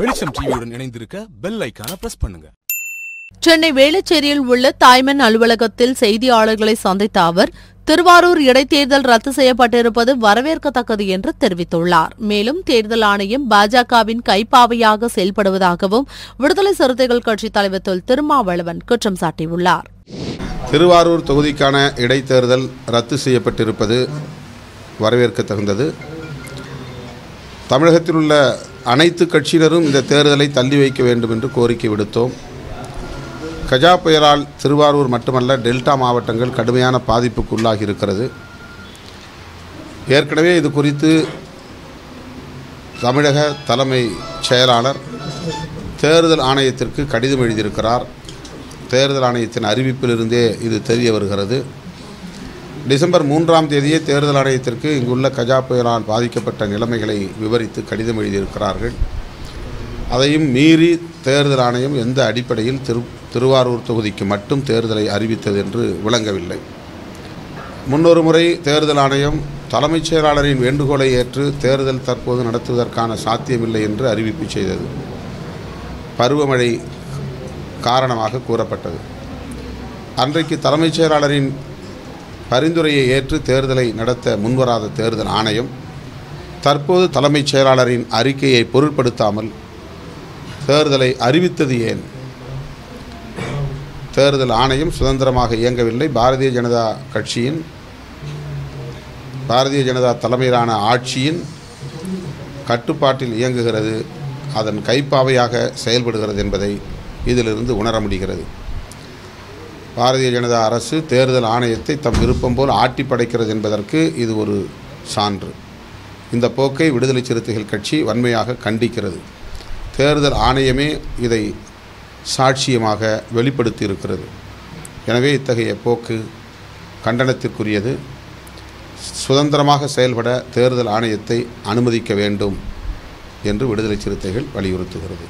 SM டிவியுடன் இணைந்திருக்க bell ஐக்கான press பண்ணுங்க. சென்னை வேளச்சேரியில் உள்ள தாய்மன் அலுவலகத்தில் செய்தியாளர்களை சந்தித்த அவர் திருவாரூர் இடைத்தேர்தல் ரத்து செய்யப்பட்டிருப்பது வரவேற்கத்தக்கது என்று தெரிவித்துள்ளார். மேலும் தேர்தல் ஆணையம் பாஜகவின் கைப்பாவையாக செயல்படுவதாகவும் விடுதலை சிறுத்தைகள் கட்சித் தலைவர் தொல் திருமாவளவன் குற்றம் சாட்டியுள்ளார். திருவாரூர் தொகுதிக்கான இடைத்தேர்தல் ரத்து செய்யப்பட்டிருப்பது வரவேற்க தகுந்தது தமிழகத்தில் உள்ள அனைத்து கட்சியினரும் இந்த தேர்தலை தள்ளி வைக்க வேண்டும் என்று கோரிக்கை விடுத்தோம். கஜா புயலால் திருவாரூர் மட்டுமல்ல டெல்டா மாவட்டங்கள் கடுமையான பாதிப்புக்கு உள்ளாகி இருக்கிறது. ஏற்கனவே இது குறித்து தமிழக தலைமை செயலாளர் தேர்தல் ஆணையத்திற்கு கடிதம் எழுதியிருக்கிறார். தேர்தல் ஆணையத்தின் அறிவிப்பிலிருந்தே இது தெரிய வருகிறது. டிசம்பர் மூன்றாம் தேதியே தேர்தல் ஆணையத்திற்கு இங்குள்ள கஜா புயலால் பாதிக்கப்பட்ட நிலைமைகளை விவரித்து கடிதம் எழுதியிருக்கிறார்கள். அதையும் மீறி தேர்தல் ஆணையம் எந்த அடிப்படையில் திரு திருவாரூர் தொகுதிக்கு மட்டும் தேர்தலை அறிவித்தது என்று விளங்கவில்லை. முன்னொரு முறை தேர்தல் ஆணையம் தலைமைச் செயலாளரின் வேண்டுகோளை ஏற்று தேர்தல் தற்போது நடத்துவதற்கான சாத்தியமில்லை என்று அறிவிப்பு செய்தது. பருவமழை காரணமாக கூறப்பட்டது. அன்றைக்கு தலைமைச் செயலாளரின் பரிந்துரையை ஏற்று தேர்தலை நடத்த முன்வராத தேர்தல் ஆணையம் தற்போது தலைமைச் செயலாளரின் அறிக்கையை பொருட்படுத்தாமல் தேர்தலை அறிவித்தது ஏன்? தேர்தல் ஆணையம் சுதந்திரமாக இயங்கவில்லை. பாரதிய ஜனதா கட்சியின் பாரதிய ஜனதா தலைமையிலான ஆட்சியின் கட்டுப்பாட்டில் இயங்குகிறது. அதன் கைப்பாவையாக செயல்படுகிறது என்பதை இதிலிருந்து உணர முடிகிறது. பாரதிய ஜனதா அரசு தேர்தல் ஆணையத்தை தம் விருப்பம் போல் ஆட்டி படைக்கிறது என்பதற்கு இது ஒரு சான்று. இந்த போக்கை விடுதலை சிறுத்தைகள் கட்சி வன்மையாக கண்டிக்கிறது. தேர்தல் ஆணையமே இதை சாட்சியமாக வெளிப்படுத்தி இருக்கிறது எனவே இத்தகைய போக்கு கண்டனத்திற்குரியது. சுதந்திரமாக செயல்பட தேர்தல் ஆணையத்தை அனுமதிக்க வேண்டும் என்று விடுதலை சிறுத்தைகள் வலியுறுத்துகிறது.